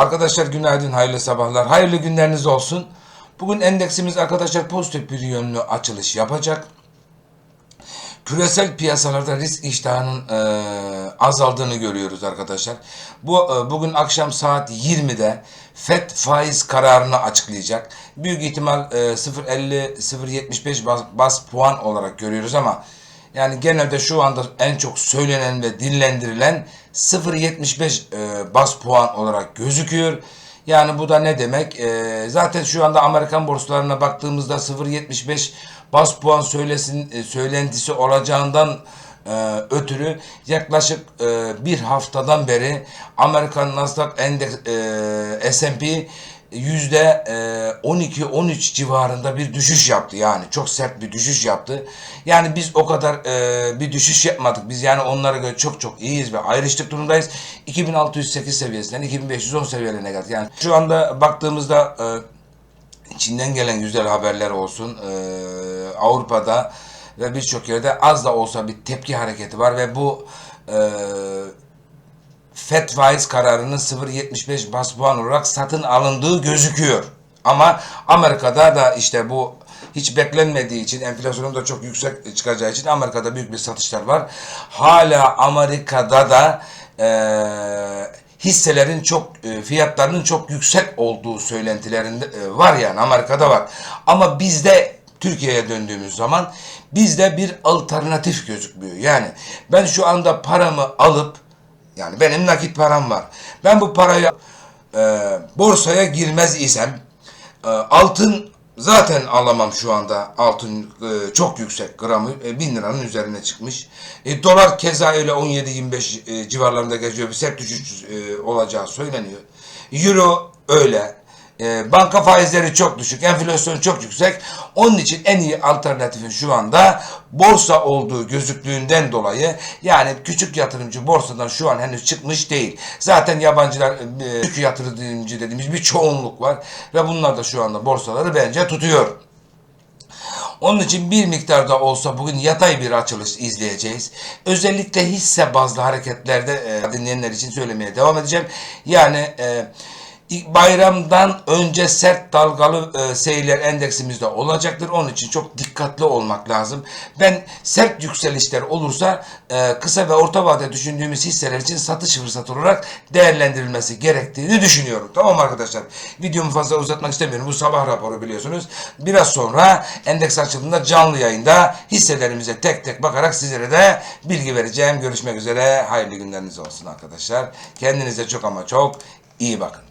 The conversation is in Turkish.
Arkadaşlar günaydın, hayırlı sabahlar, hayırlı günleriniz olsun. Bugün endeksimiz arkadaşlar pozitif bir yönlü açılış yapacak. Küresel piyasalarda risk iştahının e, azaldığını görüyoruz arkadaşlar. Bu e, bugün akşam saat 20'de FED faiz kararını açıklayacak. Büyük ihtimal e, 0.50 0.75 bas, bas puan olarak görüyoruz ama yani genelde şu anda en çok söylenen ve dillendirilen 0.75 e, bas puan olarak gözüküyor. Yani bu da ne demek? E, zaten şu anda Amerikan borsalarına baktığımızda 0.75 bas puan söylesin e, söylentisi olacağından e, ötürü yaklaşık e, bir haftadan beri Amerikan Nasdaq Endeks e, S&P yüzde 12-13 civarında bir düşüş yaptı yani çok sert bir düşüş yaptı. Yani biz o kadar e, bir düşüş yapmadık. Biz yani onlara göre çok çok iyiyiz ve ayrıştık durumdayız. 2608 seviyesinden 2510 seviyelerine geldik. Yani şu anda baktığımızda e, Çin'den gelen güzel haberler olsun. e, Avrupa'da ve birçok yerde az da olsa bir tepki hareketi var ve bu e, FED faiz kararının 0.75 bas puan olarak satın alındığı gözüküyor. Ama Amerika'da da işte bu hiç beklenmediği için enflasyonun da çok yüksek çıkacağı için Amerika'da büyük bir satışlar var. Hala Amerika'da da eee hisselerin çok e, fiyatlarının çok yüksek olduğu söylentilerinde e, var yani Amerika'da var. Ama bizde Türkiye'ye döndüğümüz zaman bizde bir alternatif gözükmüyor. Yani ben şu anda paramı alıp yani benim nakit param var. Ben bu parayı e, borsaya girmez isem e, altın zaten alamam şu anda. Altın e, çok yüksek gramı e, 1000 liranın üzerine çıkmış. E, dolar keza öyle 17-25 e, civarlarında geziyor. Bir sert düşüş e, olacağı söyleniyor. Euro öyle. E, banka faizleri çok düşük, enflasyon çok yüksek. Onun için en iyi alternatifin şu anda borsa olduğu gözüktüğünden dolayı yani küçük yatırımcı borsadan şu an henüz çıkmış değil. Zaten yabancılar e, küçük yatırımcı dediğimiz bir çoğunluk var ve bunlar da şu anda borsaları bence tutuyor. Onun için bir miktarda olsa bugün yatay bir açılış izleyeceğiz. Özellikle hisse bazlı hareketlerde e, dinleyenler için söylemeye devam edeceğim. Yani e, bayramdan önce sert dalgalı e, seyirler endeksimizde olacaktır. Onun için çok dikkatli olmak lazım. Ben sert yükselişler olursa e, kısa ve orta vade düşündüğümüz hisseler için satış fırsatı olarak değerlendirilmesi gerektiğini düşünüyorum. Tamam arkadaşlar? Videomu fazla uzatmak istemiyorum. Bu sabah raporu biliyorsunuz. Biraz sonra endeks açıldığında canlı yayında hisselerimize tek tek bakarak sizlere de bilgi vereceğim. Görüşmek üzere. Hayırlı günleriniz olsun arkadaşlar. Kendinize çok ama çok iyi bakın.